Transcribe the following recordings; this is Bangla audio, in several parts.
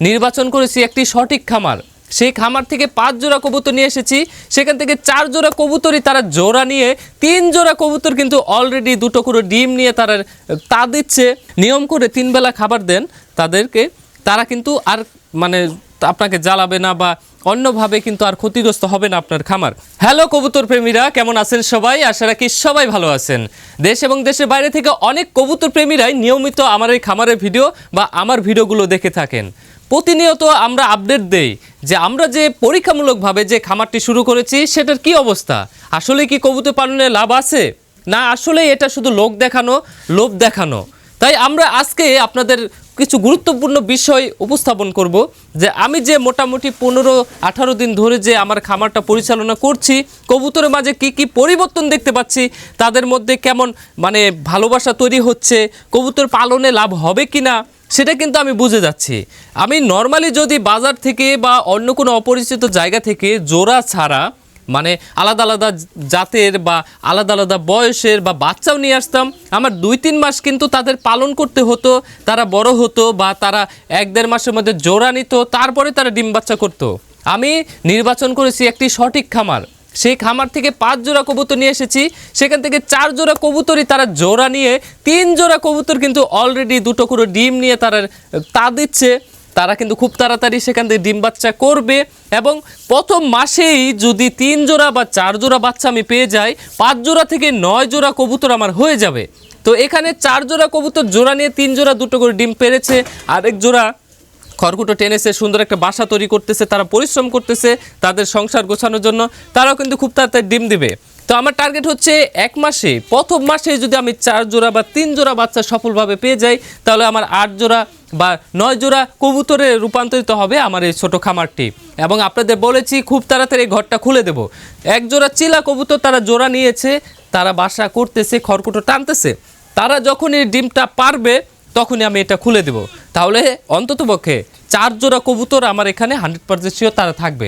নির্বাচন করেছি একটি সঠিক খামার। সেই খামার থেকে পাঁচ জোড়া কবুতর নিয়ে এসেছি। সেখান থেকে চার জোড়া কবুতরই তারা জোড়া নিয়ে, তিন জোড়া কবুতর কিন্তু অলরেডি দুটো করে ডিম নিয়ে তারা, তা দিচ্ছে। নিয়ম করে তিন বেলা খাবার দেন। তাদেরকে, তারা কিন্তু আর মানে আপনাকে জ্বালাবে না বা অন্যভাবে কিন্তু আর ক্ষতিগ্রস্ত হবে না আপনার খামার। হ্যালো কবুতর প্রেমীরা, কেমন আছেন সবাই? আশা রাখি সবাই ভালো আছেন। দেশ এবং দেশের বাইরে থেকে অনেক কবুতর প্রেমীরাই নিয়মিত আমার এই খামারের ভিডিও বা আমার ভিডিওগুলো দেখে থাকেন। প্রতিনিয়ত আমরা আপডেট দেই যে আমরা যে পরীক্ষামূলকভাবে যে খামারটি শুরু করেছি, সেটার কি অবস্থা? আসলে কি কবুতর পালনে লাভ আছে? না, আসলে এটা শুধু লোক দেখানো, লোভ দেখানো। তাই আমরা আজকে আপনাদের কিছু গুরুত্বপূর্ণ বিষয় উপস্থাপন করব যে আমি যে মোটামুটি পনেরো, আঠারো দিন ধরে যে আমার খামারটা পরিচালনা করছি, কবুতরের মাঝে কি কি পরিবর্তন দেখতে পাচ্ছি, তাদের মধ্যে কেমন মানে ভালোবাসা তৈরি হচ্ছে, কবুতর পালনে লাভ হবে কি না সেটা কিন্তু আমি বুঝে যাচ্ছি। আমি নর্মালি যদি বাজার থেকে বা অন্য কোনো অপরিচিত জায়গা থেকে জোড়া ছাড়া মানে আলাদা আলাদা জাতের বা আলাদা আলাদা বয়সের বা বাচ্চাও নিয়ে আসতাম, আমার দুই তিন মাস কিন্তু তাদের পালন করতে হতো, তারা বড় হতো বা তারা এক দেড় মাসের মধ্যে জোড়া নিত, তারপরে তারা ডিম বাচ্চা করতো। আমি নির্বাচন করেছি একটি সঠিক খামার। সেই খামার থেকে পাঁচ জোড়া কবুতর নিয়ে এসেছি। সেখান থেকে চার জোড়া কবুতরই তারা জোড়া নিয়ে, তিন জোড়া কবুতর কিন্তু অলরেডি দুটো করে ডিম নিয়ে তারা, তা দিচ্ছে। তারা কিন্তু খুব তাড়াতাড়ি সেখান থেকে ডিম বাচ্চা করবে এবং প্রথম মাসেই যদি তিন জোড়া বা চার জোড়া বাচ্চা আমি পেয়ে যাই, পাঁচ জোড়া থেকে নয় জোড়া কবুতর আমার হয়ে যাবে। তো এখানে চার জোড়া কবুতর জোড়া নিয়ে তিন জোড়া দুটো করে ডিম পেরেছে, আরেক জোড়া খড়কুটো টেনেছে, সুন্দর একটা বাসা তৈরি করতেছে, তারা পরিশ্রম করতেছে তাদের সংসার গোছানোর জন্য, তারাও কিন্তু খুব তাড়াতাড়ি ডিম দিবে। তো আমার টার্গেট হচ্ছে এক মাসে, প্রথম মাসে যদি আমি চার জোড়া বা তিন জোড়া বাচ্চা সফলভাবে পেয়ে যাই, তাহলে আমার আট জোড়া বা নয় জোড়া কবুতরে রূপান্তরিত হবে আমার এই ছোটো খামারটি। এবং আপনাদের বলেছি, খুব তাড়াতাড়ি এই ঘরটা খুলে দেব। এক জোড়া চিলা কবুতর তারা জোড়া নিয়েছে, তারা বাসা করতেছে, খড়কুটো টানতেছে। তারা যখন এই ডিমটা পারবে, তখনই আমি এটা খুলে দেব। তাহলে অন্ততপক্ষে চার জোড়া কবুতর আমার এখানে হান্ড্রেড পার্সেন্ট শিওর তারা থাকবে।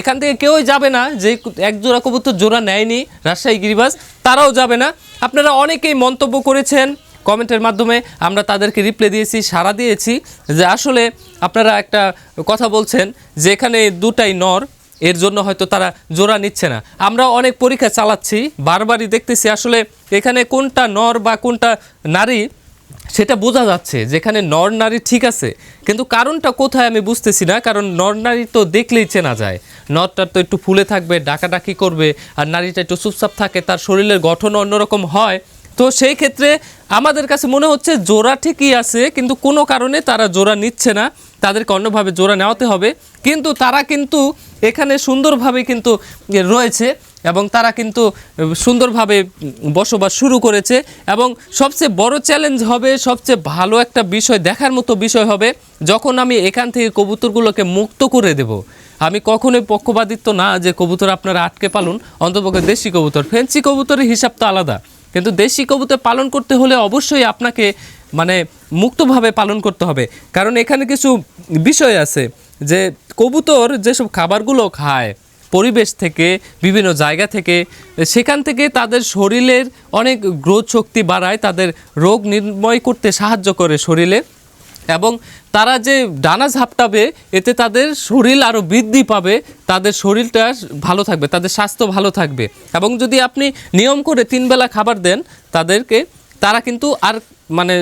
এখান থেকে কেউই যাবে না, যে এক জোড়া কবুতর জোড়া নেয়নি রাজশাহী গিরিবাস, তারাও যাবে না। আপনারা অনেকেই মন্তব্য করেছেন কমেন্টের মাধ্যমে, আমরা তাদেরকে রিপ্লাই দিয়েছি, সাড়া দিয়েছি, যে আসলে আপনারা একটা কথা বলছেন যে এখানে দুটাই নর, এর জন্য হয়তো তারা জোড়া নিচ্ছে না। আমরা অনেক পরীক্ষা চালাচ্ছি, বারবারই দেখতেছি আসলে এখানে কোনটা নর বা কোনটা নারী সেটা বোঝা যাচ্ছে যেখানে নর নারী ঠিক আছে, কিন্তু কারণটা কোথায় আমি বুঝতেছি না, কারণ নর নারী তো দেখলেই চেনা যায়। নরটার তো একটু ফুলে থাকবে, ডাকাডাকি করবে, আর নারীটা একটু চুপচাপ থাকে, তার শরীরের গঠন অন্যরকম হয়। তো সেই ক্ষেত্রে আমাদের কাছে মনে হচ্ছে জোড়া ঠিকই আছে, কিন্তু কোনো কারণে তারা জোড়া নিচ্ছে না, তাদেরকে অন্যভাবে জোড়া নেওয়াতে হবে। কিন্তু তারা কিন্তু এখানে সুন্দরভাবে কিন্তু রয়েছে। এবং তারা কিন্তু সুন্দরভাবে বসবাস শুরু করেছে এবং সবচেয়ে বড় চ্যালেঞ্জ হবে, সবচেয়ে ভালো একটা বিষয় দেখার মতো বিষয় হবে যখন আমি এখান থেকে কবুতরগুলোকে মুক্ত করে দেব। আমি কখনোই পক্ষপাতিত্ব না যে কবুতর আপনারা আটকে পালুন, অন্তপক্ষে দেশি কবুতর। ফেন্সি কবুতরের হিসাব তো আলাদা, কিন্তু দেশি কবুতর পালন করতে হলে অবশ্যই আপনাকে মানে মুক্তভাবে পালন করতে হবে। কারণ এখানে কিছু বিষয় আছে যে কবুতর যেসব খাবারগুলো খায় পরিবেশ থেকে, বিভিন্ন জায়গা থেকে, সেখান থেকে তাদের শরীরের অনেক গ্রোথ শক্তি বাড়ায়, তাদের রোগ নির্ময় করতে সাহায্য করে শরীরে। এবং তারা যে ডানা ঝাপটাবে, এতে তাদের শরীর আরও বৃদ্ধি পাবে, তাদের শরীরটা ভালো থাকবে, তাদের স্বাস্থ্য ভালো থাকবে। এবং যদি আপনি নিয়ম করে তিনবেলা খাবার দেন, তাদেরকে, তারা কিন্তু আর মানে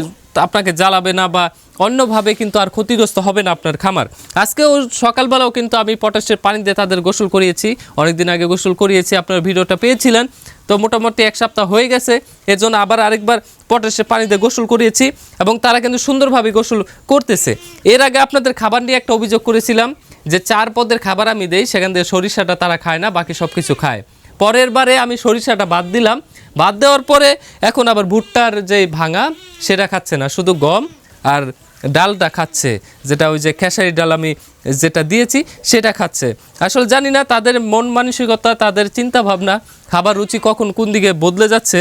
আপনাকে জ্বালাবে না বা অন্যভাবে কিন্তু আর ক্ষতিগ্রস্ত হবে না আপনার খামার। আজকেও সকালবেলাও কিন্তু আমি পটাশের পানি দিয়ে তাদের গোসল করিয়েছি। অনেকদিন আগে গোসল করিয়েছি, আপনার ভিডিওটা পেয়েছিলেন। তো মোটামুটি এক সপ্তাহ হয়ে গেছে এর জন্য আবার আরেকবার পটাশের পানি দিয়ে গোসল করিয়েছি এবং তারা কিন্তু সুন্দরভাবে গোসল করতেছে। এর আগে আপনাদের খাবার নিয়ে একটা অভিযোগ করেছিলাম যে চার পদের খাবার আমি দেই, সেখান থেকে সরিষাটা তারা খায় না, বাকি সব কিছু খায়। পরের বারে আমি সরিষাটা বাদ দিলাম। বাদ দেওয়ার পরে এখন আবার ভুট্টার যে ভাঙা, সেটা খাচ্ছে না, শুধু গম আর ডালটা খাচ্ছে, যেটা ওই যে খেসারি ডাল আমি যেটা দিয়েছি, সেটা খাচ্ছে। আসলে জানি না তাদের মন মানসিকতা, তাদের চিন্তা ভাবনা খাবার রুচি কখন কোন দিকে বদলে যাচ্ছে,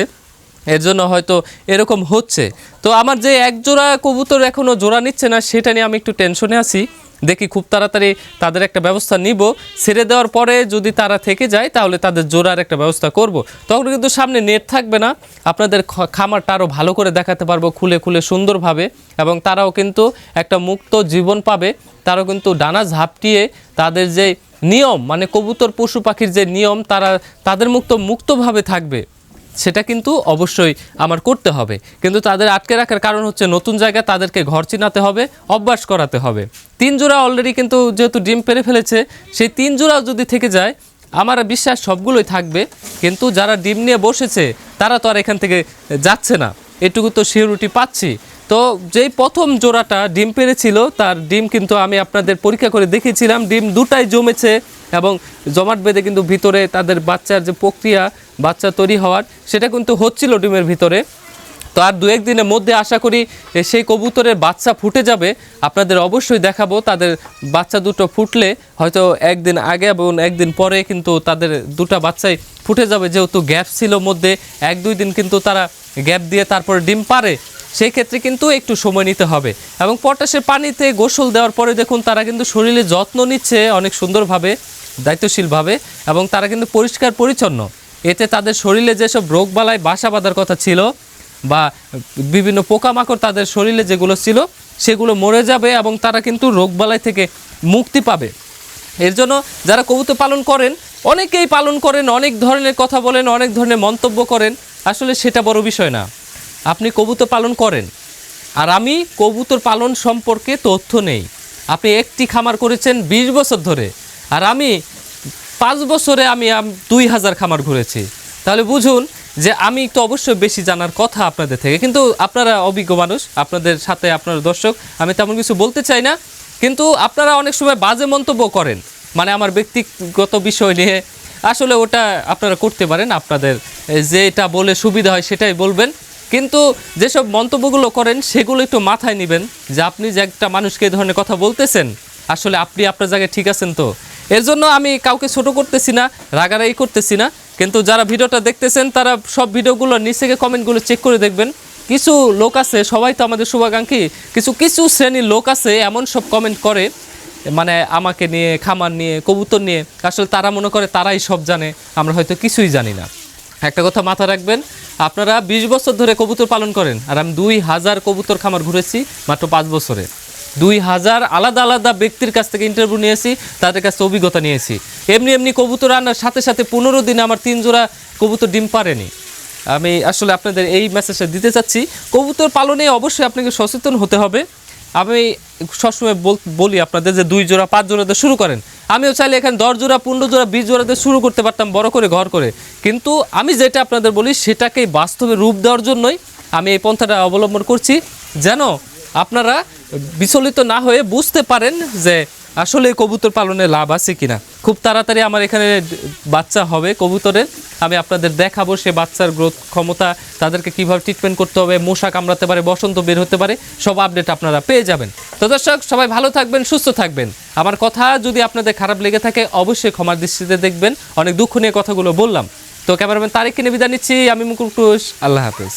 এর জন্য হয়তো এরকম হচ্ছে। তো আমার যে এক জোড়া কবুতর এখনও জোড়া নিচ্ছে না, সেটা নিয়ে আমি একটু টেনশনে আছি। দেখি খুব তাড়াতাড়ি তাদের একটা ব্যবস্থা নিব। ছেড়ে দেওয়ার পরে যদি তারা থেকে যায়, তাহলে তাদের জোড়ার একটা ব্যবস্থা করব। তখন কিন্তু সামনে নেট থাকবে না। আপনাদের খামারটা আরও ভালো করে দেখাতে পারব খুলে খুলে সুন্দরভাবে। এবং তারাও কিন্তু একটা মুক্ত জীবন পাবে। তারাও কিন্তু ডানা ঝাপটিয়ে তাদের যে নিয়ম মানে কবুতর, পশু পাখির যে নিয়ম, তারা তাদের মুক্ত, মুক্তভাবে থাকবে। সেটা কিন্তু অবশ্যই আমার করতে হবে। কিন্তু তাদের আটকে রাখার কারণ হচ্ছে নতুন জায়গা তাদেরকে ঘর চিনাতে হবে, অভ্যাস করাতে হবে। তিন জোড়া অলরেডি কিন্তু যেহেতু ডিম পেরে ফেলেছে, সেই তিন জোড়াও যদি থেকে যায়, আমার বিশ্বাস সবগুলোই থাকবে। কিন্তু যারা ডিম নিয়ে বসেছে, তারা তো আর এখান থেকে যাচ্ছে না। এটুকু তো শিওরিটি পাচ্ছি। তো যেই প্রথম জোড়াটা ডিম পেরেছিল, তার ডিম কিন্তু আমি আপনাদের পরীক্ষা করে দেখেছিলাম ডিম দুটাই জমেছে এবং জমাট বেঁধে কিন্তু ভিতরে তাদের বাচ্চার যে প্রক্রিয়া, বাচ্চা তৈরি হওয়ার, সেটা কিন্তু হচ্ছিল ডিমের ভিতরে। তো আর দু একদিনের মধ্যে আশা করি সেই কবুতরের বাচ্চা ফুটে যাবে। আপনাদের অবশ্যই দেখাবো, তাদের বাচ্চা দুটো ফুটলে হয়তো একদিন আগে এবং একদিন পরে কিন্তু তাদের দুটা বাচ্চাই ফুটে যাবে, যেহেতু গ্যাপ ছিল মধ্যে, এক দুই দিন কিন্তু তারা গ্যাপ দিয়ে তারপরে ডিম পারে। সেই ক্ষেত্রে কিন্তু একটু সময় নিতে হবে এবং পটাশের পানিতে গোসল দেওয়ার পরে দেখুন তারা কিন্তু শরীরে যত্ন নিচ্ছে অনেক সুন্দরভাবে, দায়িত্বশীলভাবে এবং তারা কিন্তু পরিষ্কার পরিচ্ছন্ন। এতে তাদের শরীরে যেসব রোগবালাই, বাসা বাঁধার কথা ছিল বা বিভিন্ন পোকামাকড় তাদের শরীরে যেগুলো ছিল, সেগুলো মরে যাবে এবং তারা কিন্তু রোগবালাই থেকে মুক্তি পাবে। এর জন্য যারা কবুতর পালন করেন, অনেকেই পালন করেন, অনেক ধরনের কথা বলেন, অনেক ধরনের মন্তব্য করেন। আসলে সেটা বড় বিষয় না। আপনি কবুতর পালন করেন। আর আমি কবুতর পালন সম্পর্কে তথ্য নেই। আপনি একটি খামার করেছেন ২০ বছর ধরে। আর আমি পাঁচ বছরে আমি দুই হাজার খামার ঘুরেছি। তাহলে বুঝুন যে আমি তো অবশ্যই বেশি জানার কথা আপনাদের থেকে। কিন্তু আপনারা অভিজ্ঞ মানুষ, আপনাদের সাথে আপনার দর্শক, আমি তেমন কিছু বলতে চাই না। কিন্তু আপনারা অনেক সময় বাজে মন্তব্য করেন। মানে আমার ব্যক্তিগত বিষয় নিয়ে আসলে ওটা আপনারা করতে পারেন, আপনাদের যেটা বলে সুবিধা হয় সেটাই বলবেন। কিন্তু যেসব মন্তব্যগুলো করেন, সেগুলো একটু মাথায় নেবেন যে আপনি যে একটা মানুষকে এই ধরনের কথা বলতেছেন, আসলে আপনি আপনার জায়গায় ঠিক আছেন তো। এর জন্য আমি কাউকে ছোট করতেছি না, রাগারাগি করতেছি না। কিন্তু যারা ভিডিওটা দেখতেছেন, তারা সব ভিডিওগুলো নিচ থেকে কমেন্টগুলো চেক করে দেখবেন। কিছু লোক আছে, সবাই তো আমাদের শুভাকাঙ্ক্ষী। কিছু কিছু শ্রেণির লোক আছে, এমন সব কমেন্ট করে মানে আমাকে নিয়ে, খামার নিয়ে, কবুতর নিয়ে। আসলে তারা মনে করে তারাই সব জানে, আমরা হয়তো কিছুই জানি না। একটা কথা মাথায় রাখবেন, আপনারা বিশ বছর ধরে কবুতর পালন করেন, আর আমি দুই হাজার কবুতর খামার ঘুরেছি মাত্র পাঁচ বছরে। দুই হাজার আলাদা আলাদা ব্যক্তির কাছ থেকে ইন্টারভিউ নিয়েছি, তাদের কাছ অভিজ্ঞতা নিয়েছি। এমনি এমনি কবুতর আনার সাথে সাথে পনেরো দিনে আমার তিন জোড়া কবুতর ডিম পারেনি। আমি আসলে আপনাদের এই মেসেজটা দিতে চাচ্ছি। কবুতর পালনে অবশ্যই আপনাকে সচেতন হতে হবে। আমি সবসময় বল- আপনাদের যে দুই জোড়া, পাঁচ জোড়াতে শুরু করেন। আমিও চাইলে এখানে দশ জোড়া, পনেরো জোড়া, বিশ জোড়াতে শুরু করতে পারতাম, বড় করে, ঘর করে। কিন্তু আমি যেটা আপনাদের বলি, সেটাকেই বাস্তবে রূপ দেওয়ার জন্যই আমি এই পন্থাটা অবলম্বন করছি। যেন আপনারা বিচলিত না হয়ে বুঝতে পারেন যে আসলে কবুতর পালনে লাভ আছে কিনা। খুব তাড়াতাড়ি আমার এখানে বাচ্চা হবে কবুতরের। আমি আপনাদের দেখাবো সে বাচ্চার গ্রোথ ক্ষমতা, তাদেরকে কীভাবে ট্রিটমেন্ট করতে হবে, মশা কামড়াতে পারে, বসন্ত বের হতে পারে, সব আপডেট আপনারা পেয়ে যাবেন। তো দর্শক, সবাই ভালো থাকবেন, সুস্থ থাকবেন। আমার কথা যদি আপনাদের খারাপ লেগে থাকে, অবশ্যই ক্ষমার দৃষ্টিতে দেখবেন। অনেক দুঃখ নিয়ে কথাগুলো বললাম। তো ক্যামেরাম্যান তারিখ কিনে বিদায় নিচ্ছি। আমি মুকুল আল্লাহ হাফেজ।